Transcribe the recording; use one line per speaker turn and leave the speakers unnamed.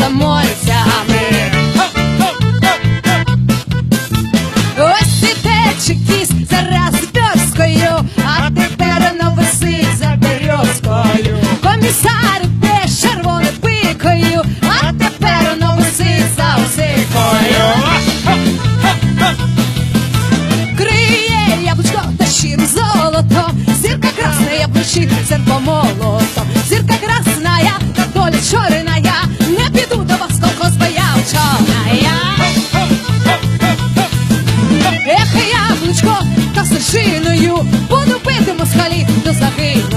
комсомольцями. Ось цвітечик кіс зараз берською, а тепер воно висить за березкою. Комісар де червоною пикою, а тепер воно висить за усикою. Криє яблучко та щиру золото, зірка красна яблучить серпомолотом. Quando perdemos em música ali,